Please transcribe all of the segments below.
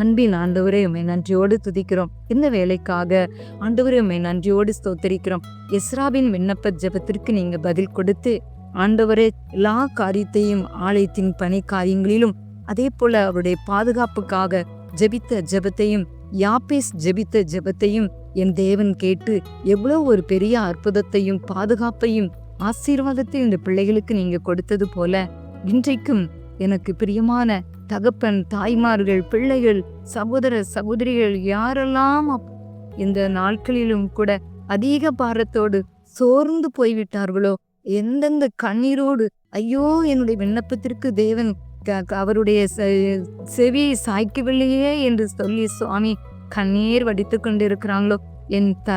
அன்பின் ஆண்டவரே உண்மை நன்றியோடு துதிக்கிறோம். இந்த வேலைக்காக ஆண்டவரே உண்மை நன்றியோடு ஸ்தோத்தரிக்கிறோம். எஸ்ராவின் விண்ணப்ப ஜெபத்திற்கு நீங்க பதில் கொடுத்து ஆண்டவரே எல்லா காரியத்தையும் ஆலயத்தின் பணி காரியங்களிலும் அதே போல அவருடைய பாதுகாப்புக்காக ஜெபித்த ஜெபத்தையும் யாப்பேஸ் ஜெபித்த ஜெபத்தையும் என் தேவன் கேட்டு எவ்வளவு ஒரு பெரிய அற்புதத்தையும் பாதுகாப்பையும் ஆசீர்வாதத்தை இந்த பிள்ளைகளுக்கு நீங்க கொடுத்தது போல இன்றைக்கும் எனக்கு பிரியமான தகப்பன் தாய்மார்கள் பிள்ளைகள் சகோதர சகோதரிகள் யாரெல்லாம் இந்த நாட்களிலும் கூட அதிக பாரத்தோடு சோர்ந்து போய்விட்டார்களோ எந்தெந்த கண்ணீரோடு ஐயோ என்னுடைய விண்ணப்பத்திற்கு தேவன் க- க- அவருடைய செ- செவியை சாய்க்கவில்லையே என்று சொல்லி சுவாமி கண்ணீர் வடித்து கொண்டிருக்கிறாங்களோ என் த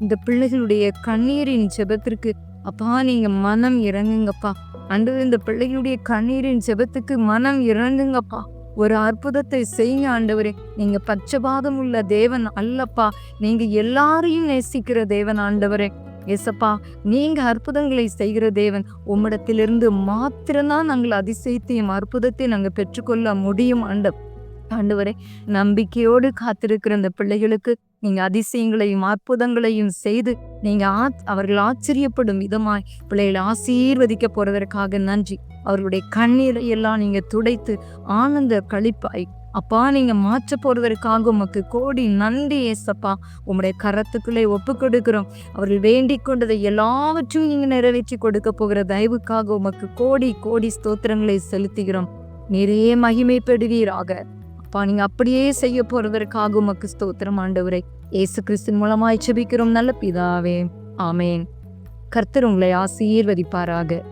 இந்த பிள்ளைகளுடைய கண்ணீரின் ஜெபத்திற்கு அப்பா நீங்க மனம் இறங்குங்கப்பா அன்று இந்த பிள்ளையுடைய கண்ணீரின் செபத்துக்கு மனம் இறங்குங்கப்பா. ஒரு அற்புதத்தை செய்யுங்க ஆண்டவரே. நீங்க பச்சபாதம் உள்ள தேவன் அல்லப்பா. நீங்க எல்லாரையும் நேசிக்கிற தேவன் ஆண்டவரே. எசப்பா நீங்க அற்புதங்களை செய்கிற தேவன். உம்மிடத்திலிருந்து மாத்திரம்தான் நாங்கள் அதிசயத்தையும் அற்புதத்தையும் நாங்கள் பெற்றுக்கொள்ள முடியும் ஆண்டவர். ஆண்டவரே நம்பிக்கையோடு காத்திருக்கிற இந்த பிள்ளைகளுக்கு நீங்க அதிசயங்களையும் அற்புதங்களையும் செய்து நீங்க ஆ- அவர்கள் ஆச்சரியப்படும் விதமாய் பிள்ளைகளை ஆசீர்வதிக்க போறதற்காக நன்றி. அவர்களுடைய கண்ணீரை எல்லாம் நீங்க துடைத்து ஆனந்த கழிப்பாய். அப்பா நீங்க மாற்ற போறதற்காக உமக்கு கோடி நன்றி ஏசப்பா. உம்முடைய கரத்துக்குள்ளே ஒப்பு கொடுக்கிறோம். அவர்கள் வேண்டிக் கொண்டதை எல்லாவற்றையும் நீங்க நிறைவேற்றி கொடுக்க போகிற தயவுக்காக உமக்கு கோடி கோடி ஸ்தோத்திரங்களை செலுத்துகிறோம். நிறைய மகிமைப்படுவீராக. அப்பா நீங்க அப்படியே செய்ய போறதற்காக உமக்கு ஸ்தோத்திரம் ஆண்டவரை. இயேசு கிறிஸ்தின் மூலமாய் செபிக்கிறோம் நல்ல பிதாவே. ஆமேன். கர்த்தர் உங்களை ஆசீர்வதிப்பாராக.